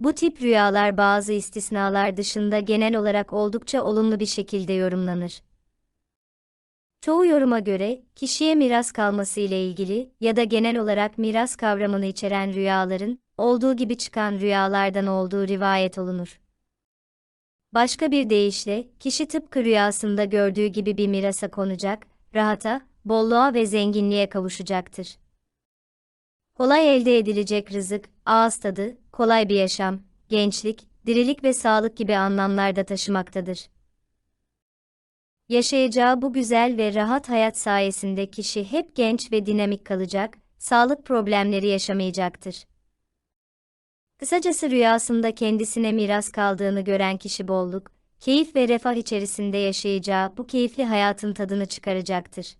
Bu tip rüyalar bazı istisnalar dışında genel olarak oldukça olumlu bir şekilde yorumlanır. Çoğu yoruma göre, kişiye miras kalması ile ilgili ya da genel olarak miras kavramını içeren rüyaların, olduğu gibi çıkan rüyalardan olduğu rivayet olunur. Başka bir deyişle, kişi tıpkı rüyasında gördüğü gibi bir mirasa konacak, rahata, bolluğa ve zenginliğe kavuşacaktır. Kolay elde edilecek rızık, ağız tadı, kolay bir yaşam, gençlik, dirilik ve sağlık gibi anlamlarda taşımaktadır. Yaşayacağı bu güzel ve rahat hayat sayesinde kişi hep genç ve dinamik kalacak, sağlık problemleri yaşamayacaktır. Kısacası rüyasında kendisine miras kaldığını gören kişi bolluk, keyif ve refah içerisinde yaşayacağı bu keyifli hayatın tadını çıkaracaktır.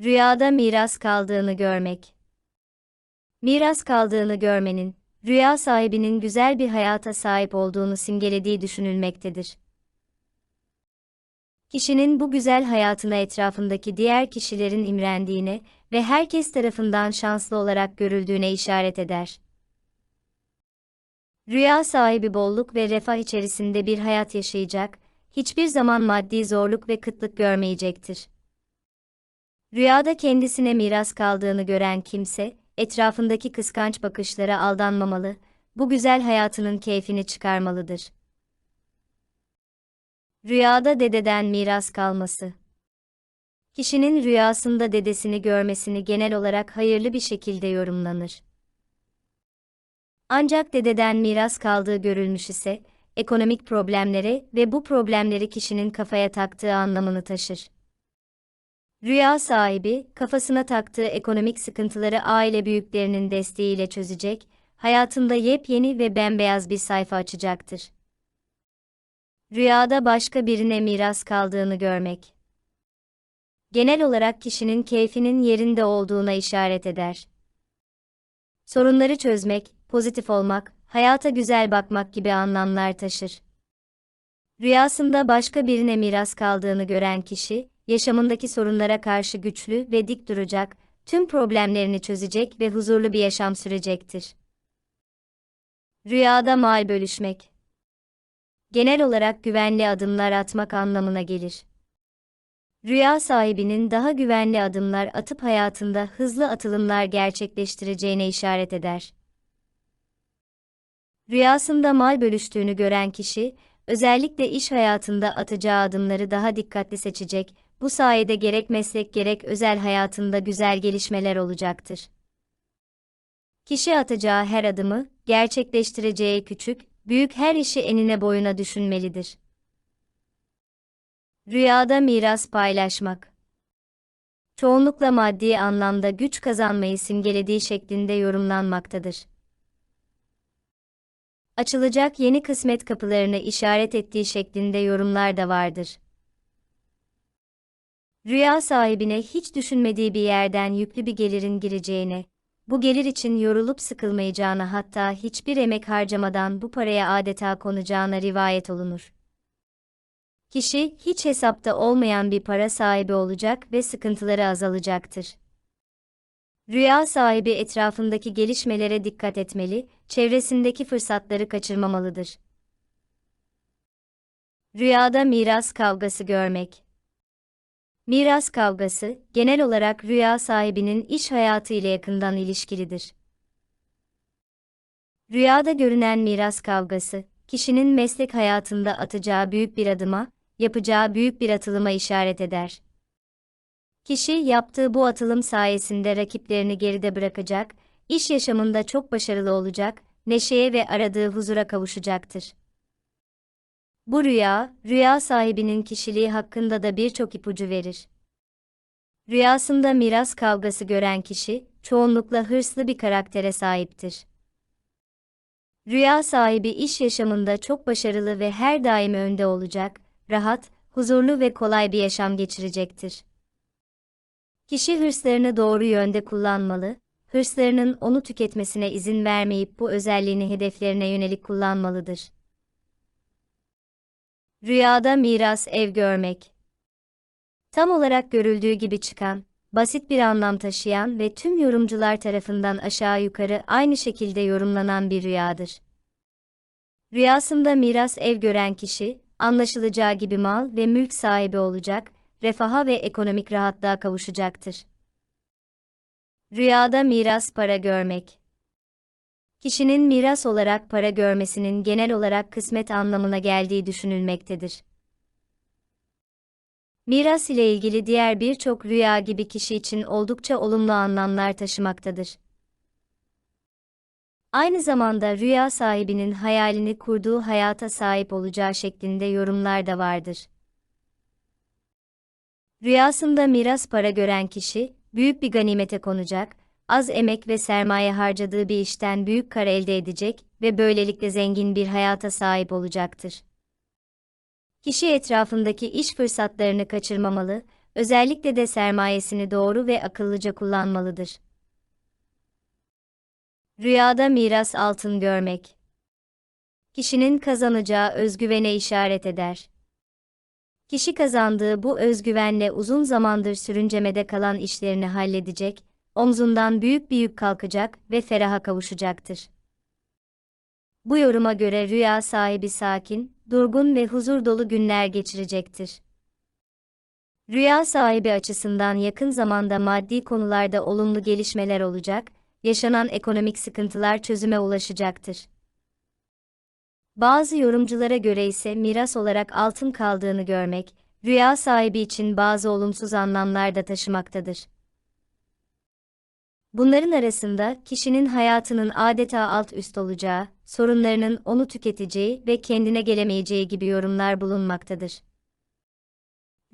Rüyada miras kaldığını görmek Miras kaldığını görmenin, rüya sahibinin güzel bir hayata sahip olduğunu simgelediği düşünülmektedir. Kişinin bu güzel hayatına etrafındaki diğer kişilerin imrendiğine ve herkes tarafından şanslı olarak görüldüğüne işaret eder. Rüya sahibi bolluk ve refah içerisinde bir hayat yaşayacak, hiçbir zaman maddi zorluk ve kıtlık görmeyecektir. Rüyada kendisine miras kaldığını gören kimse, etrafındaki kıskanç bakışlara aldanmamalı, bu güzel hayatının keyfini çıkarmalıdır. Rüyada dededen miras kalması. Kişinin rüyasında dedesini görmesini genel olarak hayırlı bir şekilde yorumlanır. Ancak dededen miras kaldığı görülmüş ise, ekonomik problemlere ve bu problemleri kişinin kafaya taktığı anlamını taşır. Rüya sahibi, kafasına taktığı ekonomik sıkıntıları aile büyüklerinin desteğiyle çözecek, hayatında yepyeni ve bembeyaz bir sayfa açacaktır. Rüyada başka birine miras kaldığını görmek. Genel olarak kişinin keyfinin yerinde olduğuna işaret eder. Sorunları çözmek, pozitif olmak, hayata güzel bakmak gibi anlamlar taşır. Rüyasında başka birine miras kaldığını gören kişi, yaşamındaki sorunlara karşı güçlü ve dik duracak, tüm problemlerini çözecek ve huzurlu bir yaşam sürecektir. Rüyada mal bölüşmek Genel olarak güvenli adımlar atmak anlamına gelir. Rüya sahibinin daha güvenli adımlar atıp hayatında hızlı atılımlar gerçekleştireceğine işaret eder. Rüyasında mal bölüştüğünü gören kişi, özellikle iş hayatında atacağı adımları daha dikkatli seçecek, bu sayede gerek meslek gerek özel hayatında güzel gelişmeler olacaktır. Kişi atacağı her adımı, gerçekleştireceği küçük, büyük her işi enine boyuna düşünmelidir. Rüyada miras paylaşmak Çoğunlukla maddi anlamda güç kazanmayı simgelediği şeklinde yorumlanmaktadır. Açılacak yeni kısmet kapılarını işaret ettiği şeklinde yorumlar da vardır. Rüya sahibine hiç düşünmediği bir yerden yüklü bir gelirin gireceğine, bu gelir için yorulup sıkılmayacağına hatta hiçbir emek harcamadan bu paraya adeta konacağına rivayet olunur. Kişi hiç hesapta olmayan bir para sahibi olacak ve sıkıntıları azalacaktır. Rüya sahibi etrafındaki gelişmelere dikkat etmeli, çevresindeki fırsatları kaçırmamalıdır. Rüyada miras kavgası görmek Miras kavgası, genel olarak rüya sahibinin iş hayatı ile yakından ilişkilidir. Rüyada görünen miras kavgası, kişinin meslek hayatında atacağı büyük bir adıma, yapacağı büyük bir atılıma işaret eder. Kişi yaptığı bu atılım sayesinde rakiplerini geride bırakacak, iş yaşamında çok başarılı olacak, neşeye ve aradığı huzura kavuşacaktır. Bu rüya, rüya sahibinin kişiliği hakkında da birçok ipucu verir. Rüyasında miras kavgası gören kişi, çoğunlukla hırslı bir karaktere sahiptir. Rüya sahibi iş yaşamında çok başarılı ve her daim önde olacak, rahat, huzurlu ve kolay bir yaşam geçirecektir. Kişi hırslarını doğru yönde kullanmalı, hırslarının onu tüketmesine izin vermeyip bu özelliğini hedeflerine yönelik kullanmalıdır. Rüyada miras ev görmek. Tam olarak görüldüğü gibi çıkan, basit bir anlam taşıyan ve tüm yorumcular tarafından aşağı yukarı aynı şekilde yorumlanan bir rüyadır. Rüyasında miras ev gören kişi, anlaşılacağı gibi mal ve mülk sahibi olacak, refaha ve ekonomik rahatlığa kavuşacaktır. Rüyada miras para görmek. Kişinin miras olarak para görmesinin genel olarak kısmet anlamına geldiği düşünülmektedir. Miras ile ilgili diğer birçok rüya gibi kişi için oldukça olumlu anlamlar taşımaktadır. Aynı zamanda rüya sahibinin hayalini kurduğu hayata sahip olacağı şeklinde yorumlar da vardır. Rüyasında miras para gören kişi, büyük bir ganimete konacak, az emek ve sermaye harcadığı bir işten büyük kar elde edecek ve böylelikle zengin bir hayata sahip olacaktır. Kişi etrafındaki iş fırsatlarını kaçırmamalı, özellikle de sermayesini doğru ve akıllıca kullanmalıdır. Rüyada miras altın görmek. Kişinin kazanacağı özgüvene işaret eder. Kişi kazandığı bu özgüvenle uzun zamandır sürüncemede kalan işlerini halledecek, omzundan büyük bir yük kalkacak ve feraha kavuşacaktır. Bu yoruma göre rüya sahibi sakin, durgun ve huzur dolu günler geçirecektir. Rüya sahibi açısından yakın zamanda maddi konularda olumlu gelişmeler olacak, yaşanan ekonomik sıkıntılar çözüme ulaşacaktır. Bazı yorumculara göre ise miras olarak altın kaldığını görmek, rüya sahibi için bazı olumsuz anlamlar da taşımaktadır. Bunların arasında kişinin hayatının adeta alt üst olacağı, sorunlarının onu tüketeceği ve kendine gelemeyeceği gibi yorumlar bulunmaktadır.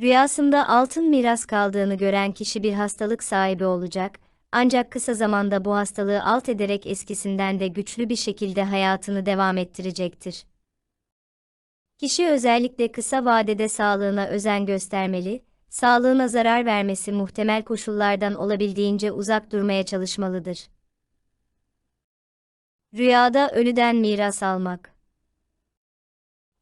Rüyasında altın miras kaldığını gören kişi bir hastalık sahibi olacak, ancak kısa zamanda bu hastalığı alt ederek eskisinden de güçlü bir şekilde hayatını devam ettirecektir. Kişi özellikle kısa vadede sağlığına özen göstermeli, sağlığına zarar vermesi muhtemel koşullardan olabildiğince uzak durmaya çalışmalıdır. Rüyada ölüden miras almak.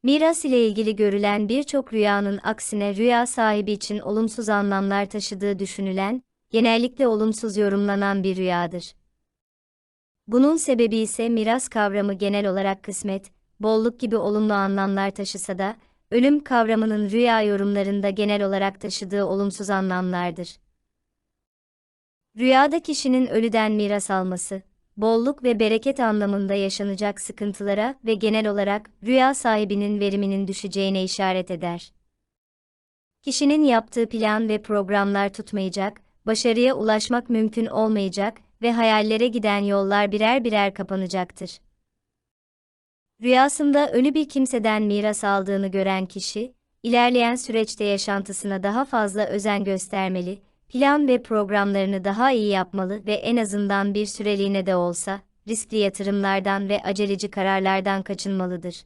Miras ile ilgili görülen birçok rüyanın aksine rüya sahibi için olumsuz anlamlar taşıdığı düşünülen, genellikle olumsuz yorumlanan bir rüyadır. Bunun sebebi ise miras kavramı genel olarak kısmet, bolluk gibi olumlu anlamlar taşısa da, ölüm kavramının rüya yorumlarında genel olarak taşıdığı olumsuz anlamlardır. Rüyada kişinin ölüden miras alması, bolluk ve bereket anlamında yaşanacak sıkıntılara ve genel olarak rüya sahibinin veriminin düşeceğine işaret eder. Kişinin yaptığı plan ve programlar tutmayacak, başarıya ulaşmak mümkün olmayacak ve hayallere giden yollar birer birer kapanacaktır. Rüyasında ölü bir kimseden miras aldığını gören kişi, ilerleyen süreçte yaşantısına daha fazla özen göstermeli, plan ve programlarını daha iyi yapmalı ve en azından bir süreliğine de olsa, riskli yatırımlardan ve aceleci kararlardan kaçınmalıdır.